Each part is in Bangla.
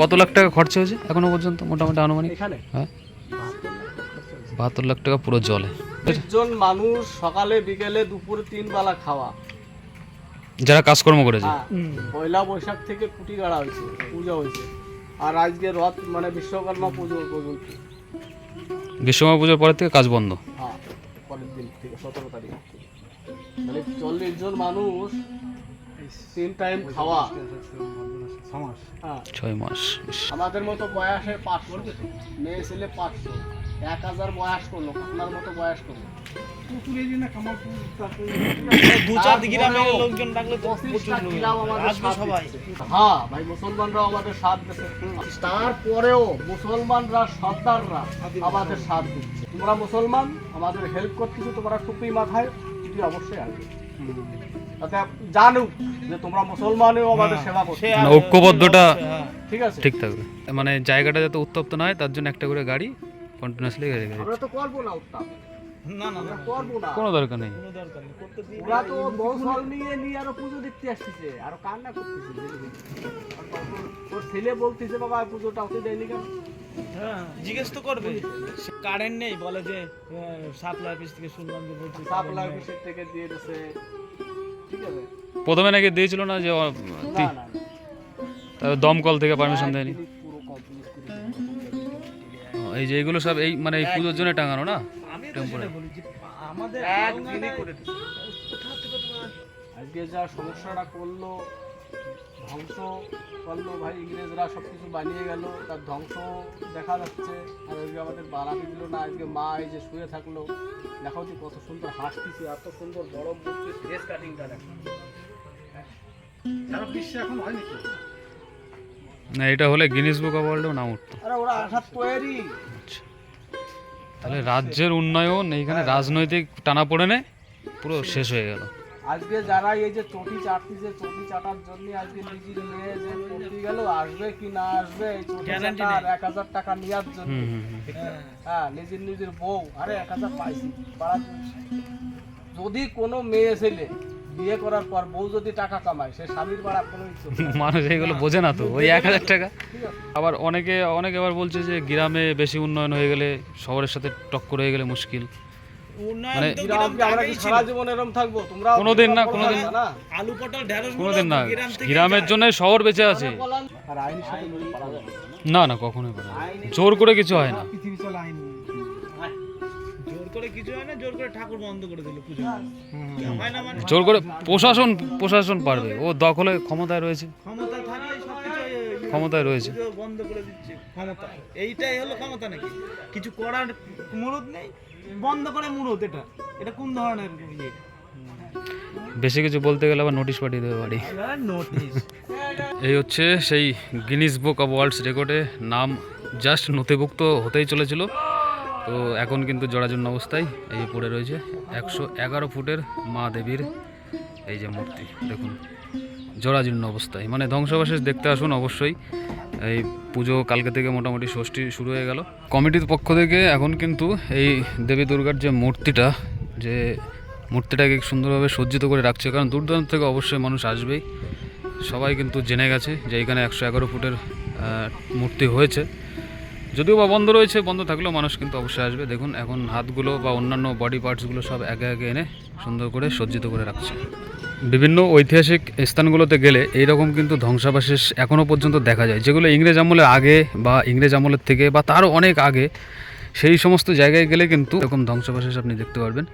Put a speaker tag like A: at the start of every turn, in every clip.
A: কত লাখ টাকা খরচা হয়েছে এখনও পর্যন্ত? মোটামুটি আনুমানিক?
B: এখানে?
A: হ্যাঁ? বাহাত্তর লাখ টাকা পুরো জলে।
B: জন মানুষ সকালে বিকেলে দুপুরে তিন বেলা খাওয়া।
A: যারা কাজকর্ম করেছে?
B: হ্যাঁ। পয়লা বৈশাখ থেকে কুটি গাড়া হয়েছে পূজা হয়েছে। আর আজকে রথ মানে বিশ্বকর্মা পুজো পর্যন্ত।
A: বিশ্বকর্মা পুজোর পরের থেকে কাজ বন্ধ?
B: হ্যাঁ পরের দিন থেকে সতেরো তারিখ মানে চল্লিশ জন মানুষ তিন টাইম খাওয়া।
A: ছয় মাস।
B: আমাদের মতো বয়সে পাঁচশো মেয়ে ছেলে পাঁচশো। এক হাজার বয়স করল আপনার মতো বয়স করল। হ্যাঁ ভাই মুসলমানরাও আমাদের সাথ দিচ্ছে। তারপরেও মুসলমানরা সর্দাররা আমাদের সাথ দিচ্ছে। তোমরা মুসলমান আমাদের হেল্প করতেছো তোমরা টুপি মাথায় অবশ্যই আসবে। তাতে জানুক যে তোমরা মুসলমানেও আমাদের সেবা করছ।
A: মানে ঐক্যবদ্ধটা
C: হ্যাঁ।
B: ঠিক আছে?
A: ঠিক থাকবে। মানে জায়গাটা যাতে উত্তপ্ত না হয় তার জন্য একটা করে গাড়ি কন্টিনিউয়াসলি গাড়ি
B: আমরা তো করব না উত্তাপ।
C: না না না।
B: করব না।
A: কোনো দরকার নেই।
C: কোনো দরকার নেই। করতে দিই।
B: ওরা তো বউ নিয়ে নিয়ে আরও পুজো দেখতে আসতেছে। আরও কান্না করতেছে ছেলে বলতেছে বাবা পুজোটা ওকে দেয়নি কেন?
C: হ্যাঁ জিজ্ঞেস তো করবে। কারেন্ট নেই বলে যে সাপ্লাই অফিস থেকে শুনলাম যে বলছে
B: সাপ্লাই অফিসের থেকে দিয়ে দিছে। ঠিক আছে।
A: প্রথমে নাকি দিয়েছিল না যে দমকল থেকে পারমিশন দেয়নি? এই যে এইগুলো সব এই মানে এই পুজোর জন্য টাঙানো না?
C: আমাদের
B: আজকে যা সমস্যাটা করল ধ্বংস করল ভাই ইংরেজরা সব কিছু বানিয়ে গেল তার ধ্বংস দেখা যাচ্ছে। আর আজকে আমাদের বানাতে দিল না আজকে মা এই যে শুয়ে থাকল দেখো যে কত সুন্দর হাসতেছে এত সুন্দর বড় মূর্তির ফেস কাটিংটা দেখো। সারা বিশ্বে এখন হয় নাকি
A: না এটা হলে গিনিস বুক অফ ওয়ার্ল্ডেও নাম উঠতো।
B: আরে ওরা আসার তৈরি।
A: তাহলে রাজ্যের উন্নয়ন এইখানে রাজনৈতিক টানা পড়ে পুরো শেষ হয়ে গেল।
B: আজকে যারা এই যে চটি চাটতেছে চটি চাটার জন্য আজকে নিজের মেয়ে যে পড়তে গেল আসবে কি না আসবে? এই চটি চাটার
C: নেই।
B: এক হাজার টাকা নেওয়ার জন্য।
A: হুম।
B: হ্যাঁ নিজের নিজের বউ আরে এক হাজার পাইছি পাড়া যদি কোনো মেয়ে ছেলে বিয়ে করার পর বউ যদি টাকা কামায় সে স্বামীর বাড়া কোনো
A: মানুষ এইগুলো বোঝে না তো ওই এক হাজার টাকা। আবার অনেকে অনেকে আবার বলছে যে গ্রামে বেশি উন্নয়ন হয়ে গেলে শহরের সাথে টক্কর হয়ে গেলে মুশকিল। মানে-
C: তো
B: গ্রাম
C: গ্রাম
B: কি আমরা কি
C: আগেই ছিল।
B: সারা জীবন এরম থাকব? তোমরা
A: কোনোদিন না, কোনোদিন-
B: না?
C: আলু পটল ঢেঁড়স
A: কোনোদিন না। গ্রামের জন্য শহর বেঁচে আছে।
B: আর আইনের সাথে না।
A: না না কখনোই পারে জোর করে কিছু হয় না।
B: পৃথিবী চলে আইন
C: জোর করে কিছু হয় না জোর করে ঠাকুর বন্ধ করে দিল পুজো। হয় না মানে?
A: জোর করে প্রশাসন প্রশাসন পারবে। ও দখলে ক্ষমতায় রয়েছে।
C: সবকিছু
A: ক্ষমতায় রয়েছে।
C: বন্ধ করে দিচ্ছে ক্ষমতা। এইটাই হলো ক্ষমতা নাকি? কিছু করার মুরুদ নেই বন্ধ করে মুরুদ এটা। এটা কোন ধরনের ইয়ে?
A: বেশি কিছু বলতে গেলে আবার নোটিশ পাঠিয়ে দেবে বাড়ি।
C: নোটিশ
A: এই হচ্ছে সেই গিনিস বুক অফ ওয়ার্ল্ডস রেকর্ডে নাম জাস্ট নথিভুক্ত হতেই চলেছিল। তো এখন কিন্তু জরাজীর্ণ অবস্থায় এই যে পড়ে রয়েছে একশো এগারো ফুটের মা দেবীর এই যে মূর্তি দেখুন। জরাজীর্ণ অবস্থায়। মানে ধ্বংসাবশেষ দেখতে আসুন অবশ্যই। এই পুজো কালকে থেকে মোটামুটি ষষ্ঠী শুরু হয়ে গেল। কমিটির পক্ষ থেকে এখন কিন্তু এই দেবী দুর্গার যে মূর্তিটা, যে মূর্তিটাকে সুন্দরভাবে সজ্জিত করে রাখছে, কারণ দূর দূরান্ত থেকে অবশ্যই মানুষ আসবেই। সবাই কিন্তু জেনে গেছে যে এখানে একশো এগারো ফুটের মূর্তি হয়েছে। যদিও বা বন্ধ রয়েছে, বন্ধ থাকলেও মানুষ কিন্তু অবশ্যই আসবে। দেখুন, এখন হাতগুলো বা অন্যান্য বডি পার্টসগুলো সব একে একে এনে সুন্দর করে সজ্জিত করে রাখছে। বিভিন্ন ঐতিহাসিক স্থানগুলোতে গেলে এই রকম কিন্তু ধ্বংসাবশেষ এখনও পর্যন্ত দেখা যায়। যেগুলো ইংরেজ আমলে আগে বা ইংরেজ আমলের থেকে বা তারও অনেক আগে, সেই সমস্ত জায়গায় গেলে কিন্তু এরকম ধ্বংসাবশেষ আপনি দেখতে পারবেন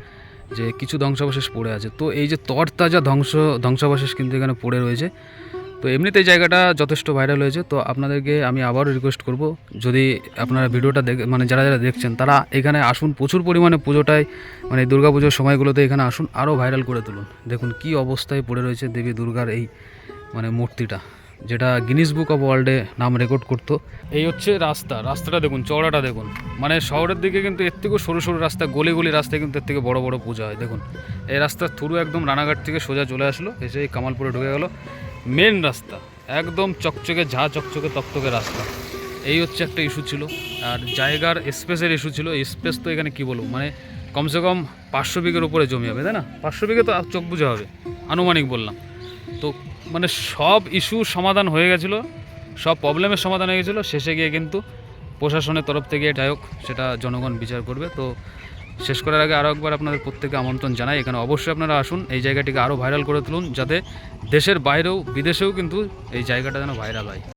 A: যে কিছু ধ্বংসাবশেষ পড়ে আছে। তো এই যে তরতাজা ধ্বংস, ধ্বংসাবশেষ কিন্তু এখানে পড়ে রয়েছে। তো এমনিতে জায়গাটা যথেষ্ট ভাইরাল হয়েছে, তো আপনাদেরকে আমি আবারও রিকোয়েস্ট করব, যদি আপনারা ভিডিওটা দেখ মানে যারা যারা দেখছেন, তারা এখানে আসুন, প্রচুর পরিমাণে পুজোটায় মানে দুর্গা পুজোর সময়গুলোতে এখানে আসুন, আরও ভাইরাল করে তুলুন। দেখুন কি অবস্থায় পড়ে রয়েছে দেবী দুর্গার এই মানে মূর্তিটা, যেটা গিনিস বুক অফ ওয়ার্ল্ডে নাম রেকর্ড করতো। এই হচ্ছে রাস্তা, রাস্তাটা দেখুন, চওড়াটা দেখুন। মানে শহরের দিকে কিন্তু এর থেকেও সরু সরু রাস্তা, গলি গলি রাস্তায় কিন্তু এর থেকে বড় বড় পূজা হয়। দেখুন, এই রাস্তার থ্রু একদম রানাঘাট থেকে সোজা চলে আসলো, এসে এই কামালপুরে ঢুকে গেল। মেন রাস্তা, একদম চকচকে, ঝা চকচকে, তকতকে রাস্তা। এই হচ্ছে একটা ইস্যু ছিল। আর জায়গার স্পেসের ইস্যু ছিল। স্পেস তো এখানে কি বলব? মানে কমসে কম পাঁচশো বিঘের উপরে জমি হবে, তাই না? পাঁচশো বিঘে তো চোখ বুঝে হবে, আনুমানিক বললাম। তো মানে সব ইস্যু সমাধান হয়ে গেছিল, সব প্রবলেমের সমাধান হয়ে গেছিল। শেষে গিয়ে কিন্তু প্রশাসনের তরফ থেকে যাই হোক, সেটা জনগণ বিচার করবে। তো শেষ করার আগে আরও একবার আপনাদের প্রত্যেকে আমন্ত্রণ জানাই। এখানে অবশ্যই আপনারা আসুন, এই জায়গাটিকে আরও ভাইরাল করে তুলুন, যাতে দেশের বাইরেও, বিদেশেও কিন্তু এই জায়গাটা যেন ভাইরাল হয়।